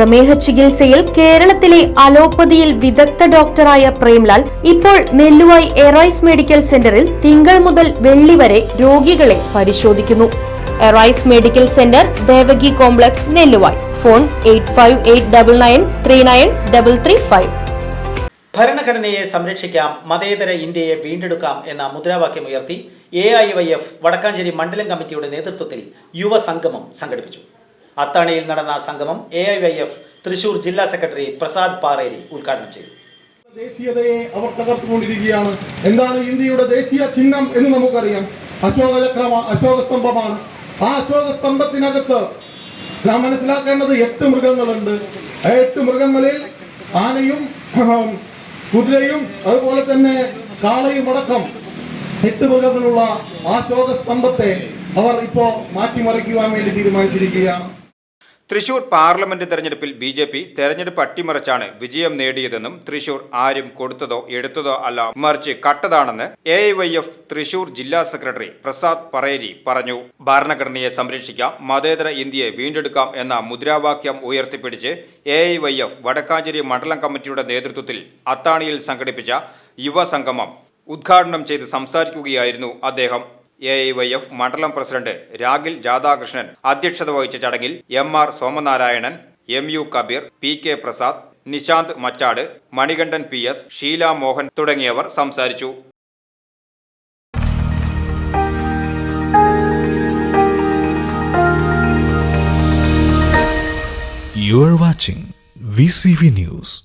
പ്രമേഹ ചികിത്സയിൽ കേരളത്തിലെ അലോപ്പതിയിൽ വിദഗ്ധ ഡോക്ടറായ പ്രേംലാൽ ഇപ്പോൾ നെല്ലുവായി എറൈസ് മെഡിക്കൽ സെന്ററിൽ തിങ്കൾ മുതൽ വെള്ളി വരെ രോഗികളെ പരിശോധിക്കുന്നു. Arise medical centre Devaki complex Nelluvayi. Phone eight ഭരണഘടനയെ സംരക്ഷിക്കാം മതേതര ഇന്ത്യയെ വീണ്ടെടുക്കാം എന്ന മുദ്രാവാക്യം ഉയർത്തി A I Y F Vadakkancheri മണ്ഡലം കമ്മിറ്റിയുടെ നേതൃത്വത്തിൽ യുവസംഗമം സംഘടിപ്പിച്ചു. അത്താണിയിൽ നടന്ന സംഗമം A I Y F Thrissur ജില്ലാ സെക്രട്ടറി പ്രസാദ് പാറേരി ഉദ്ഘാടനം ചെയ്തു. ദേശീയതയെ അവർ തകർത്തുകൊണ്ടിരിക്കുകയാണ്. എന്താണ് ഇന്ത്യയുടെ ദേശീയ ചിഹ്നം എന്ന് നമുക്കറിയാം. അശോക ചക്രമ അശോക സ്തംഭമാണ് ആ അശോക സ്തംഭത്തിനകത്ത് നാം മനസ്സിലാക്കേണ്ടത് എട്ട് മൃഗങ്ങളുണ്ട്. ആ എട്ട് മൃഗങ്ങളിൽ ആനയും കുതിരയും അതുപോലെ തന്നെ കാളയും അടക്കം എട്ട് മൃഗങ്ങളുള്ള ആ അശോക സ്തംഭത്തെ അവർ ഇപ്പോ മാറ്റിമറിക്കുവാൻ വേണ്ടി തീരുമാനിച്ചിരിക്കുകയാണ്. തൃശൂർ പാർലമെന്റ് തെരഞ്ഞെടുപ്പിൽ ബി ജെ പി തെരഞ്ഞെടുപ്പ് അട്ടിമറിച്ചാണ് വിജയം നേടിയതെന്നും തൃശൂർ ആരും കൊടുത്തതോ എടുത്തതോ അല്ല മറിച്ച് കട്ടതാണെന്ന് എ വൈ എഫ് തൃശൂർ ജില്ലാ സെക്രട്ടറി പ്രസാദ് പറേരി പറഞ്ഞു. ഭരണഘടനയെ സംരക്ഷിക്കാം മതേതര ഇന്ത്യയെ വീണ്ടെടുക്കാം എന്ന മുദ്രാവാക്യം ഉയർത്തിപ്പിടിച്ച് എ വൈ എഫ് വടക്കാഞ്ചേരി മണ്ഡലം കമ്മിറ്റിയുടെ നേതൃത്വത്തിൽ അത്താണിയിൽ സംഘടിപ്പിച്ച യുവസംഗമം ഉദ്ഘാടനം ചെയ്ത് സംസാരിക്കുകയായിരുന്നു അദ്ദേഹം. എ ഐ വൈ എഫ് മണ്ഡലം പ്രസിഡന്റ് രാഗിൽ രാധാകൃഷ്ണൻ അധ്യക്ഷത വഹിച്ച ചടങ്ങിൽ M R Somanarayanan M U Kabeer P K Prasad Nishanth Machad Manikandan P S Sheela Mohan തുടങ്ങിയവർ സംസാരിച്ചു You watching VCV News.